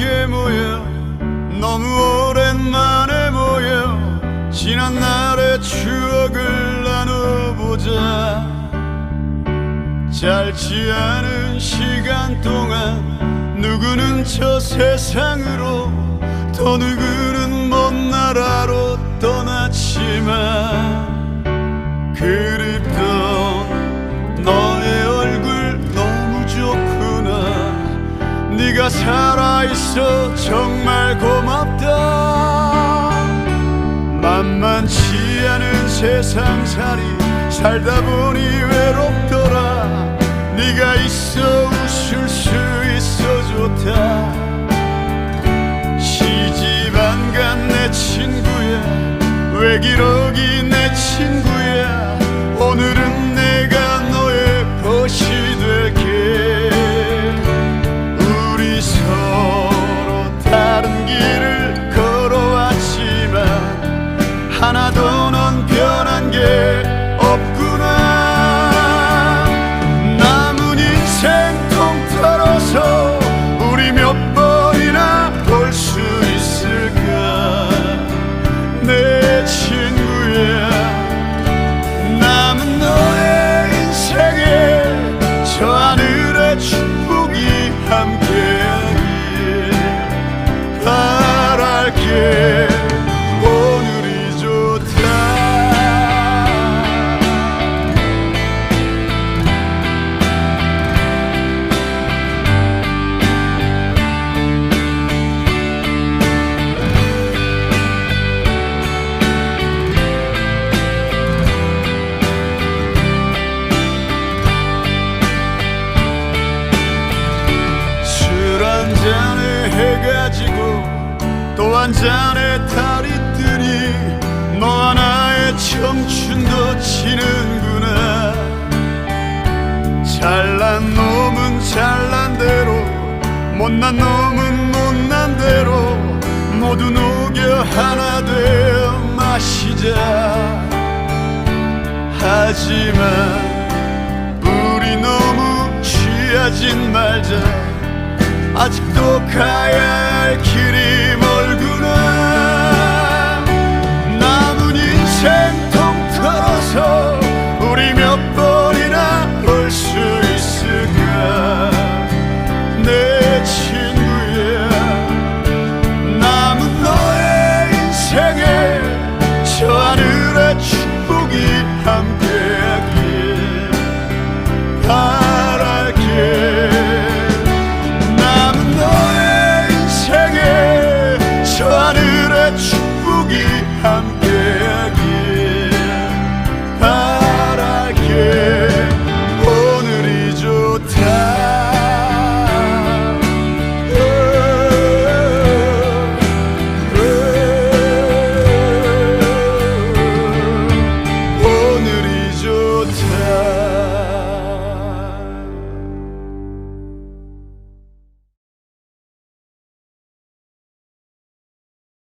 함께 모여 너무 오랜만에 모여 지난 날의 추억을 나눠보자. 짧지 않은 시간 동안 누구는 저 세상으로 또 누구는 먼 나라로 떠났지만 살아있어. 정말 고맙다. 만만치 않은 세상살이 살다 보니 외롭더라. 네가 있어 웃을 수 있어 좋다. 시집 안 간 내 친구야. 왜 기러기 하나도 넌 변한 게 없구나. 남은 인생 통틀어서 우리 몇 번이나 볼 수 있을까? 내 친구야. 남은 너의 인생에 저 하늘의 축복이 함께하길 바랄게 해가 지고 또 한 잔에 달이 뜨니 너 하나의 청춘도 지는구나. 잘난 놈은 잘난 대로 못난 놈은 못난 대로 모두 녹여 하나 되어 마시자. 하지만 우리 너무 취하진 말자 아직도 가야 할 길이